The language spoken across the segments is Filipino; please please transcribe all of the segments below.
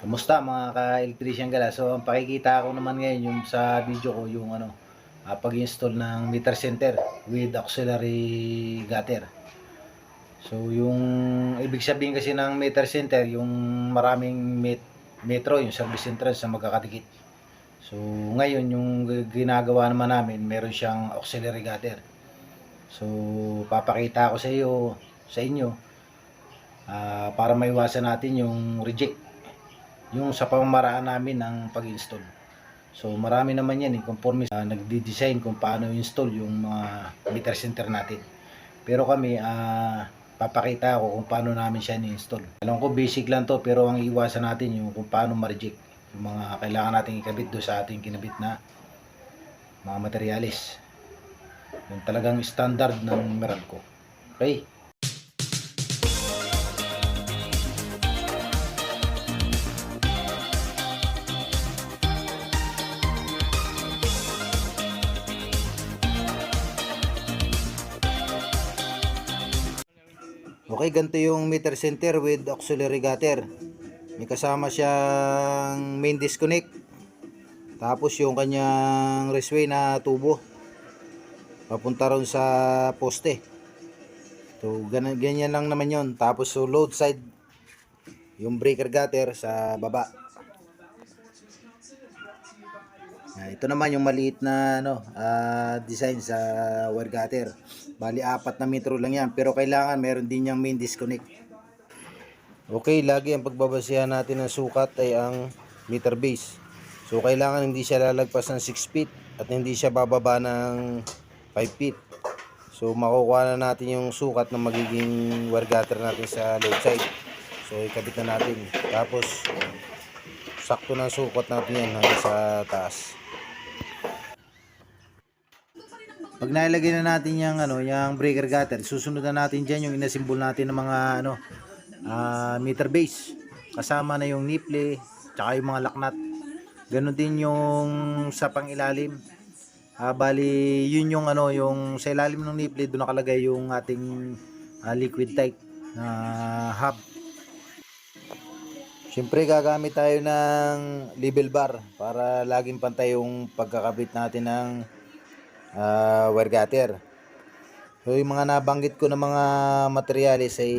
Kamusta mga ka-electrician gala? So, ang pakikita ko naman ngayon yung sa video ko yung ano, ah, pag-install ng meter center with auxiliary gutter. So, yung ibig sabihin kasi ng meter center, yung maraming met metro, yung service entrance na magkakadikit. So, ngayon yung ginagawa naman namin, meron siyang auxiliary gutter. So, papakita ko sa iyo, sa inyo, ah, para maiwasan natin yung reject yung sa pamamaraan namin ng pag-install. So marami naman yan eh, conforme sa nagdi-design kung paano install yung mga meter center natin. Pero kami, ah papakita ko kung paano namin siya ni-install. Alam ko basic lang to pero ang iwasan natin yung kung paano ma-reject yung mga kailangan nating ikabit do sa ating kinabit na mga materialis. Yung talagang standard ng Meralco. Okay? Okay, ganito yung meter center with auxiliary gutter. May kasama siyang main disconnect. Tapos yung kanyang raceway na tubo. Papunta ron sa poste. So, ganyan, ganyan lang naman yon. Tapos so load side, yung breaker gutter sa baba. Ah, ito naman yung maliit na ano, ah, design sa wire gutter. Bali apat na metro lang yan, pero kailangan meron din yung main disconnect. Okay, lagi ang pagbabasihan natin ng sukat ay ang meter base. So kailangan hindi siya lalagpas ng 6 feet at hindi siya bababa ng 5 feet. So makukuha na natin yung sukat na magiging wire gutter natin sa load side. So ikabit na natin. Tapos sakto na sukat natin yan hanggang sa taas. Pag nailagay na natin yung ano, yung breaker gutter, susunod na natin diyan yung inasimbol natin ng mga ano ah, meter base. Kasama na yung nipple, tsaka yung mga laknat. Ganon din yung sa pangilalim. Ah, bali, yun yung ano, yung sa ilalim ng nipple doon nakalagay yung ating ah, liquid tight na hub. Siyempre gagamit tayo ng level bar para laging pantay yung pagkakabit natin ng ah, wire gutter. So yung mga nabanggit ko na mga materialis ay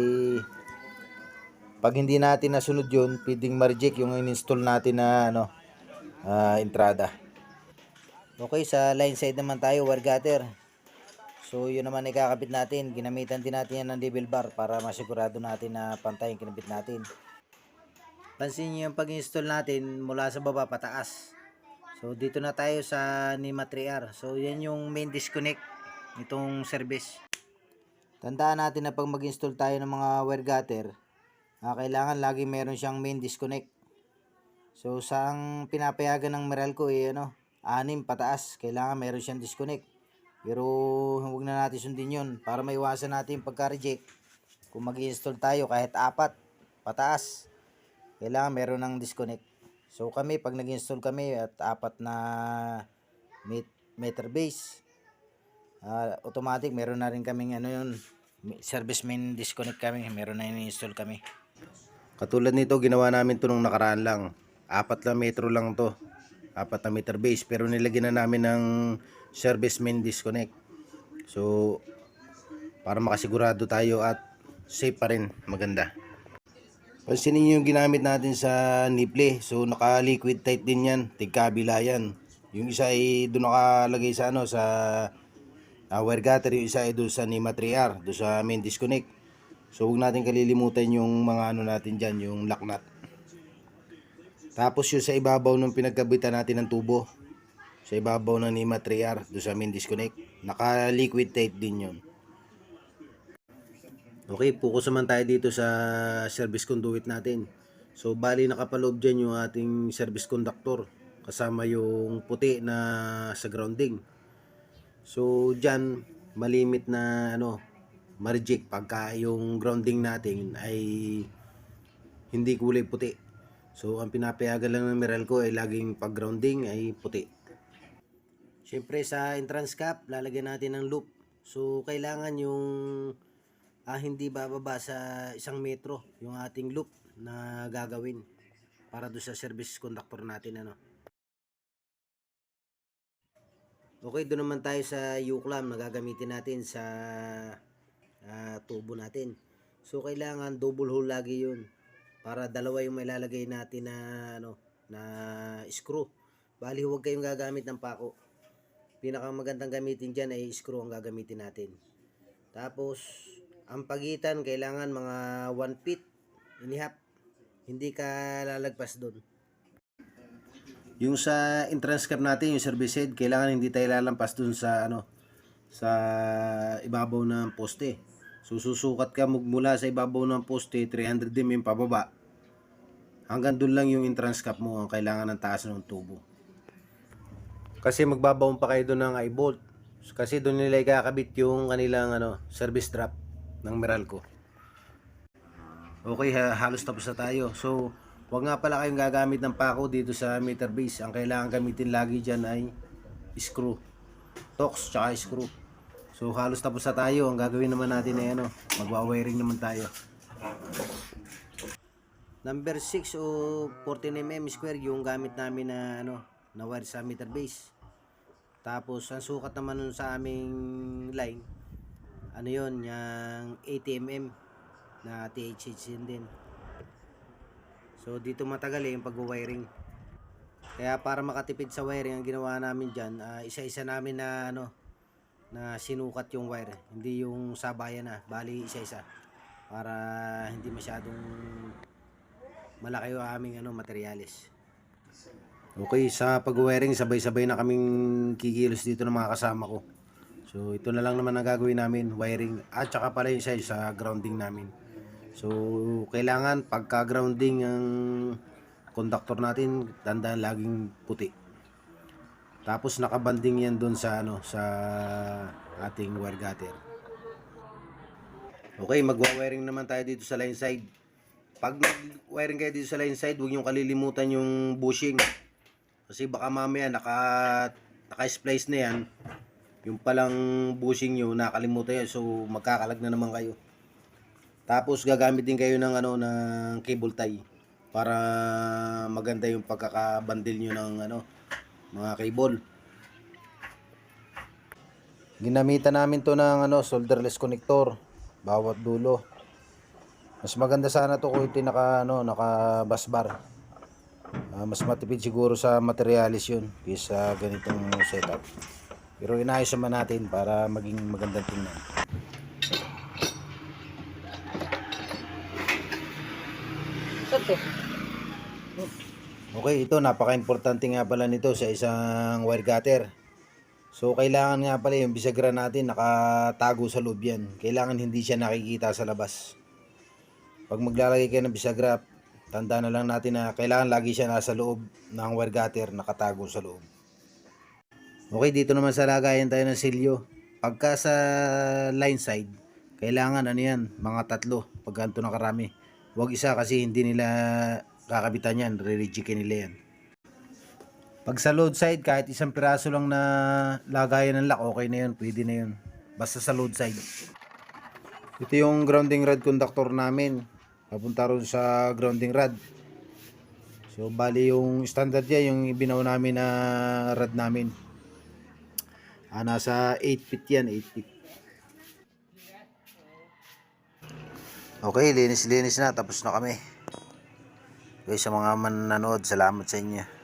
pag hindi natin nasunod yun, pwedeng ma-reject yung in-install natin na ano, ah, entrada. Okay, sa line side naman tayo, wire gutter. So yun naman ikakabit natin. Ginamitan din natin yan ng level bar para masigurado natin na pantay yung kinabit natin. Pansin niyo yung pag-install natin mula sa baba pataas. So dito na tayo sa NIMA 3R. So yan yung main disconnect nitong service. Tandaan natin na pag mag-install tayo ng mga wire gutter, ah, kailangan lagi meron siyang main disconnect. So sa ang pinapayagan ng Meralco eh ano, anim pataas, kailangan meron siyang disconnect. Pero huwag na natin sundin yun para maiwasan natin pagka-reject. Kung mag-install tayo kahit apat pataas, kailangan meron ng disconnect. So kami pag nag-install kami at apat na met- meter base, ah, automatic meron na rin kaming ano yun, service main disconnect kami, meron na in-install kami. Katulad nito ginawa namin to nung nakaraan lang. Apat na metro lang to. Apat na meter base pero nilagyan na namin ng service main disconnect. So para makasigurado tayo at safe pa rin, maganda. Pansinin nyo yung ginamit natin sa nipple. So, naka-liquid tight din yan. Tigkabila yan. Yung isa ay doon nakalagay sa ano, sa uh, wire gutter. Yung isa ay doon sa NIMA 3R, doon sa main disconnect. So, huwag natin kalilimutan yung mga ano natin dyan, yung lock nut. Tapos yung sa ibabaw ng pinagkabitan natin ng tubo. Sa ibabaw ng NIMA 3R, doon sa main disconnect. Naka-liquid tight din yun. Okay, focus naman tayo dito sa service conduit natin. So, bali nakapaloob dyan yung ating service conductor kasama yung puti na sa grounding. So, dyan malimit na ano, ma-reject pagka yung grounding natin ay hindi kulay puti. So, ang pinapayagan lang ng Meralco ay laging pag grounding ay puti. Siyempre sa entrance cap, lalagyan natin ng loop. So, kailangan yung ah, hindi bababa sa isang metro yung ating loop na gagawin. para doon sa service conductor natin ano. Okay, doon naman tayo sa U-clamp na gagamitin natin sa ah, tubo natin. So kailangan double hole lagi 'yun para dalawa yung mailalagay natin na ano na screw. Bali huwag kayong gagamit ng pako. Pinakamagandang gamitin diyan ay screw ang gagamitin natin. Tapos ang pagitan kailangan mga 1 feet inihap. Hindi ka lalagpas doon. Yung sa entrance cap natin, yung service head, kailangan hindi tayo lalampas dun sa ano sa ibabaw ng poste. So susukat ka mula sa ibabaw ng poste 300 mm pababa. Hanggang dun lang yung entrance cap mo ang kailangan ng taas ng tubo. Kasi magbabaon pa kayo doon ng eye-bolt. Kasi doon nila ikakabit yung kanilang ano, service strap ng Meralco. Okay, ha- halos tapos na tayo. So, wag nga pala kayong gagamit ng pako dito sa meter base. Ang kailangan gamitin lagi dyan ay screw. Tox, tsaka screw. So, halos tapos na tayo. Ang gagawin naman natin ay ano, magwa-wiring naman tayo. Number 6 o 14mm square yung gamit namin na ano, na wire sa meter base. Tapos ang sukat naman nun sa aming line, ano yon yung 80mm na THH din. So dito matagal eh yung pag-wiring. Kaya para makatipid sa wiring ang ginawa namin diyan, isa-isa namin na ano na sinukat yung wire, hindi yung sabayan na, bali isa-isa para hindi masyadong malaki yung aming ano materyales. Okay, sa pag-wiring sabay-sabay na kaming kikilos dito ng mga kasama ko. So ito na lang naman ang gagawin namin, wiring at saka pala yung isa sa grounding namin. So kailangan pagka grounding ang conductor natin, tandaan laging puti. Tapos nakabanding yan doon sa ano sa ating wire gutter. Okay, magwa-wiring naman tayo dito sa line side. Pag nag-wiring kayo dito sa line side, huwag niyo kalilimutan yung bushing. Kasi baka mamaya naka naka-splice na yan. Yung palang bushing nyo, nakalimutan yan. So magkakalag na naman kayo. Tapos gagamit din kayo ng ano ng cable tie para maganda yung pagkakabandil nyo ng ano mga cable. Ginamitan namin to ng ano solderless connector bawat dulo. Mas maganda sana to kung ito naka ano naka bus. Ah, mas matipid siguro sa materialis yun kaysa ganitong setup. Pero inayos naman natin para maging magandang tingnan. Okay, ito napaka-importante nga pala nito sa isang wire cutter. So kailangan nga pala yung bisagra natin nakatago sa loob yan. Kailangan hindi siya nakikita sa labas. Pag maglalagay kayo ng bisagra, tandaan na lang natin na kailangan lagi siya nasa loob ng wire cutter nakatago sa loob. Okay, dito naman sa lagayan tayo ng silyo. Pagka sa line side, kailangan ano yan, mga tatlo, pag ganito na karami. Huwag isa kasi hindi nila kakabitan yan, re-rejikin nila yan. Pag sa load side, kahit isang piraso lang na lagayan ng lock, okay na yun, pwede na yun. Basta sa load side. Ito yung grounding rod conductor namin. Papunta ron sa grounding rod. So, bali yung standard niya, yung ibinaw namin na rod namin. Ah, nasa 8 feet yan, 8 feet. Okay, linis-linis na. Tapos na kami. Okay, sa mga manonood, salamat sa inyo.